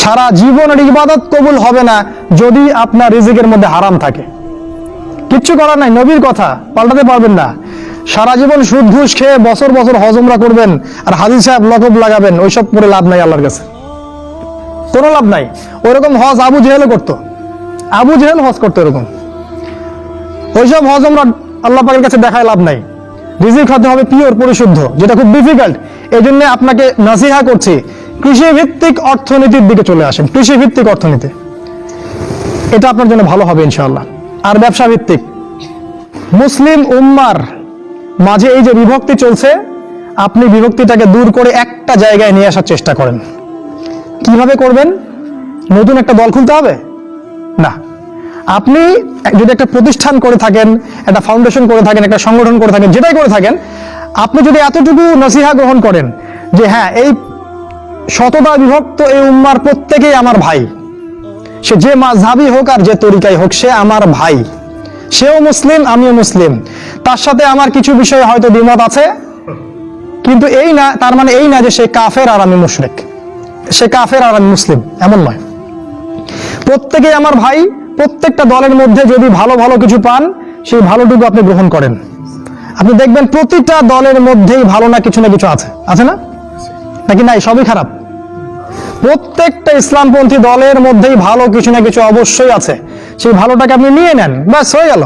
সারা জীবনের ইবাদত কবুল হবে না যদি আপনার রিজিকের মধ্যে হারাম থাকে। কিচ্ছু করার নাই, নবীর কথা, পাল্টাতে পারবেন না। সারা জীবন সুদ ঘুষ খেয়ে বছর বছর হজমরা করবেন আর হাজির সাহেব লকব লাগাবেন, ওইসব করে লাভ নাই আল্লাহর কাছে। কোনো লাভ নাই। ওইরকম হজ আবু জেহেলও করতো। আবু জেহেল হজ করতো এরকম। ওইসব হজ আমরা আল্লাহ পাকের কাছে দেখায় লাভ নাই। রিজিক হতে হবে পিওর পরিশুদ্ধ, যেটা খুব ডিফিকাল্ট এই জন্য আপনাকে নাসিহা করছি কৃষি ভিত্তিক অর্থনীতির দিকে চলে আসেন। কৃষি ভিত্তিক অর্থনীতি। এটা আপনার জন্য ভালো হবে ইনশাআল্লাহ। আর ব্যবসা ভিত্তিক মুসলিম উম্মার মাঝে এই যে বিভক্তি চলছে, আপনি বিভক্তিটাকে দূর করে একটা জায়গায় নিয়ে আসার চেষ্টা করেন। কীভাবে করবেন? নতুন একটা দল খুলতে হবে? না। আপনি যদি একটা প্রতিষ্ঠান করে থাকেন, একটা ফাউন্ডেশন করে থাকেন, একটা সংগঠন করে থাকেন, যেটাই করে থাকেন, আপনি যদি এতটুকু নসিহা গ্রহণ করেন যে হ্যাঁ এই শতদা বিভক্ত এই উম্মার প্রত্যেকেই আমার ভাই। সে যে মাঝহাবি হোক আর যে তরিকাই হোক, সে আমার ভাই। সেও মুসলিম, আমিও মুসলিম। তার সাথে আমার কিছু বিষয়ে হয়তো দ্বিমত আছে, কিন্তু এই না, তার মানে এই না যে সে কাফের আর আমি মুশরিক। সে কাফের আর আমি মুসলিম, এমন নয়। প্রত্যেকেই আমার ভাই, প্রত্যেকটা দলের মধ্যে যদি ভালো ভালো কিছু পান, সেই ভালোটুকু আপনি গ্রহণ করেন। আপনি দেখবেন প্রতিটা দলের মধ্যেই ভালো না কিছু না কিছু আছে। আছে না? নাকি নাই? সবই খারাপ। প্রত্যেকটা ইসলামপন্থী দলের মধ্যেই ভালো কিছু না কিছু অবশ্যই আছে। সেই ভালোটাকে আপনি নিয়ে নেন, ব্যাস, হয়ে গেল।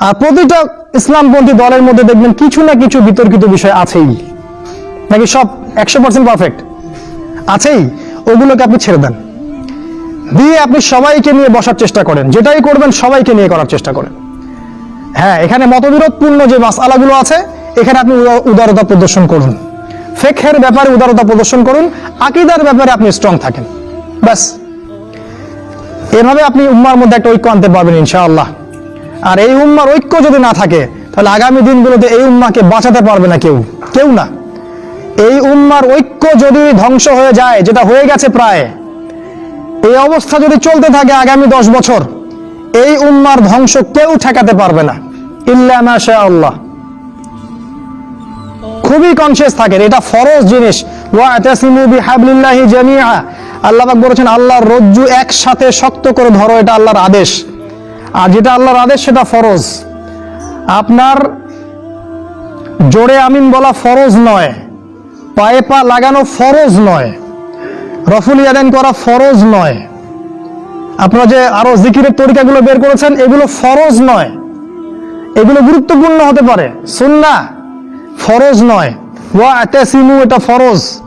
আর প্রতিটা ইসলামপন্থী দলের মধ্যে দেখবেন কিছু না কিছু বিতর্কিত বিষয় আছেই। নাকি সব একশো পার্সেন্ট পারফেক্ট আছেই। ওগুলোকে আপনি ছেড়ে দেন। দিয়ে আপনি সবাইকে নিয়ে বসার চেষ্টা করেন। যেটাই করবেন, সবাইকে নিয়ে করার চেষ্টা করেন। হ্যাঁ এখানে মতবিরোধপূর্ণ যে মাসালাগুলো আছে, এখানে আপনি উদারতা প্রদর্শন করুন। ফেকের ব্যাপারে উদারতা প্রদর্শন করুন, আকিদার ব্যাপারে আপনি স্ট্রং থাকেন। ব্যাস। এভাবে আপনি উম্মার মধ্যে একটা ঐক্য আনতে পারবেন, ইনশাআল্লাহ। আর এই উম্মার ঐক্য যদি না থাকে, তাহলে আগামী দিনগুলোতে এই উম্মাকে বাঁচাতে পারবে না কেউ। কেউ না। এই উম্মার ঐক্য যদি ধ্বংস হয়ে যায়, যেটা হয়ে গেছে প্রায়, এই অবস্থা যদি চলতে থাকে আগামী দশ বছর, এই উম্মার ধ্বংস কেউ ঠেকাতে পারবে না। ইল্লা মাশা আল্লাহ খুবই কনসিয়াস থাকেন। এটা ফরজ জিনিস। ওয়াতাসিমু বিহাবলিল্লাহি আল্লাহ বলেছেন, আল্লাহর রজ্জু একসাথে শক্ত করে ধরো, এটা আল্লাহর আদেশ। আর যেটা আল্লাহর আদেশ, সেটা ফরজ। আপনার জোরে আমিন বলা ফরজ নয়। পায়ে পা লাগানো ফরজ নয়। রফুল ইয়াদান করা ফরজ নয়। আপনারা যে আরও জিকিরের তরিকাগুলো বের করেছেন, এগুলো ফরজ নয়। এগুলো গুরুত্বপূর্ণ হতে পারে। সুন্না ফরজ নয়। ওয়া আতাসিমু এটা ফরজ।